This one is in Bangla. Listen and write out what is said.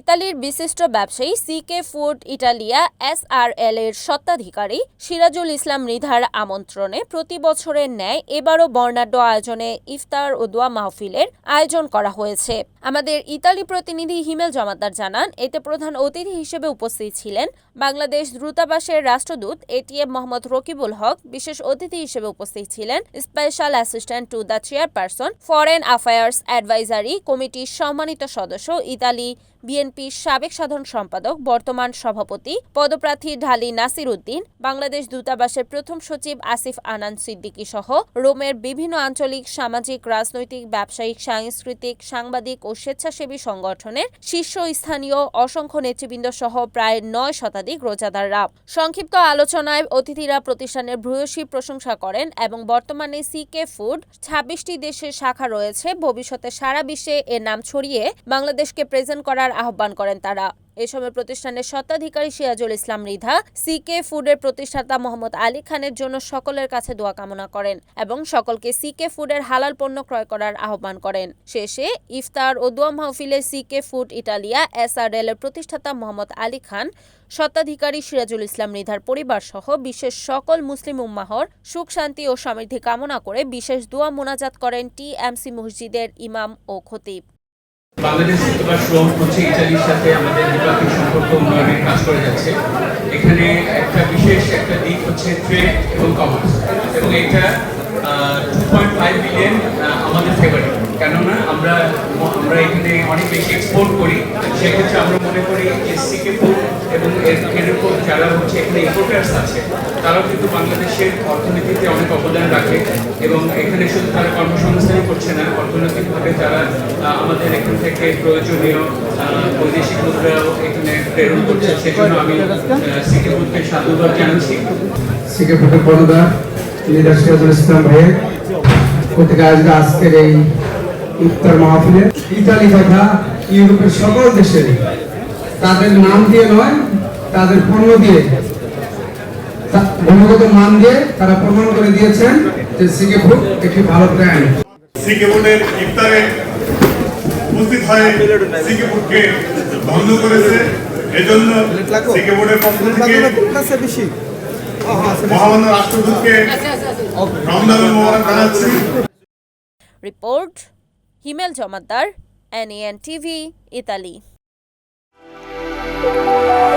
ইতালির বিশিষ্ট ব্যবসায়ী সিকে ফুড ইটালিয়া এসআরএল এর স্বত্বাধিকারী সিরাজুল ইসলাম মৃধার আমন্ত্রণে প্রতি বছরের ন্যায় এবারও বর্ণাঢ্য আয়োজনে ইফতার ও দোয়া মাহফিলের আয়োজন করা হয়েছে। আমাদের ইতালি প্রতিনিধি হিমেল জমাদ্দার জানান, এতে প্রধান অতিথি হিসেবে উপস্থিত ছিলেন বাংলাদেশ দূতাবাসের রাষ্ট্রদূত এটিএম মোহাম্মদ রকিবুল হক, বিশেষ অতিথি হিসেবে উপস্থিত ছিলেন special assistant to the chairperson, foreign affairs advisory কমিটির সম্মানিত সদস্য ইতালি বিএনপির সাবেক সাধারণ সম্পাদক, বর্তমান সভাপতি, পদপ্রার্থী ঢালি নাসির উদ্দিন বাংলাদেশ দূতাবাসের প্রথম সচিব আসিফ আনান সিদ্দিকী সহ রোমের বিভিন্ন আঞ্চলিক, সামাজিক, রাজনৈতিক, ব্যবসায়িক, সাংস্কৃতিক, সাংবাদিক ও স্বেচ্ছাসেবী সংগঠনের শীর্ষস্থানীয় অসংখ্য নেতৃবৃন্দ সহ প্রায় নয় শতাধিক রোজাদাররা সংক্ষিপ্ত আলোচনায় অতিথিরা প্রতিষ্ঠানের ভূয়সী প্রশংসা করেন এবং বর্তমানে সিকে ফুড ছাব্বিশটি দেশের শাখা রয়েছে। ভবিষ্যতে সারা বিশ্বে এর নাম ছড়িয়ে বাংলাদেশকে প্রেজেন্ট করার আহ্বান করেন তারা। এ সময় প্রতিষ্ঠানের স্বত্বাধিকারী সিরাজুল ইসলাম রিধা সিকে ফুডের প্রতিষ্ঠাতা মোহাম্মদ আলী খানের জন্য সকলের কাছে দোয়া কামনা করেন এবং সকলকে সিকে ফুডের হালাল পণ্য ক্রয় করার আহ্বান করেন। শেষে ইফতার ও দোয়া মাহফিলে সিকে ফুড ইটালিয়া এসআরএল এর প্রতিষ্ঠাতা মোহাম্মদ আলী খান, স্বত্বাধিকারী সিরাজুল ইসলাম রিধার পরিবার সহ বিশ্বের সকল মুসলিম উম্মাহর সুখ, শান্তি ও সমৃদ্ধি কামনা করে বিশেষ দোয়া মোনাজাত করেন টিএমসি মসজিদের ইমাম ও খতিব। বাংলাদেশ দূতাবাস শ্রম হচ্ছে ইতালির সাথে আমাদের দ্বিপাক্ষিক সম্পর্ক উন্নয়নের কাজ করে যাচ্ছে। এখানে একটা বিশেষ একটা দিক হচ্ছে ট্রেড এবং কমার্স এবং এটা টু পয়েন্ট ফাইভ বিলিয়ন আমাদের ফেভারিট কেননা আমরা আমরা এখানে অনেক বেশি এক্সপোর্ট করি, সেক্ষেত্রে আমরা মনে করি যে সিকে ফুড এবং এর উপর যারা হচ্ছে এখানে ইম্পোর্টার্স আছে, তারাও কিন্তু বাংলাদেশের অর্থনীতিতে অনেক অবদান রাখে এবং এখানে শুধু তারা কর্মসংস্থানই করছে না, অর্থনৈতিকভাবে তারা আমাদের এখান থেকে প্রয়োজনীয় বৈদেশিক মুদ্রাও এখানে প্রেরণ করছে। সেজন্য আমি সিকে সাধুবাদ জানাচ্ছি। ফুটের পর্দা লিডার সিরাজুল ইসলাম ভাইয়ের প্রত্যেকে আজকে আজকের এই ইফতার মাহফিলে ইতালি তথা ইউরোপের সকল দেশের তাদের নাম দিয়ে নয় তাদের পণ্য দিয়ে। গুণগত মান দিয়ে তারা প্রমাণ করে দিয়েছেন যে সিকে ফুড একটি ভালো ব্র্যান্ড সিকে বোর্ডের ইফতারে উপস্থিত হয়ে সিকে বোর্ডকে বন্ধ করেছে। এজন্য সিকে বোর্ডের পক্ষ থেকে মহামান্য রাষ্ট্রদূতকে রমজানের মোবারক জানাচ্ছি। Report Himel Jamaddar NN TV Italy Thank you.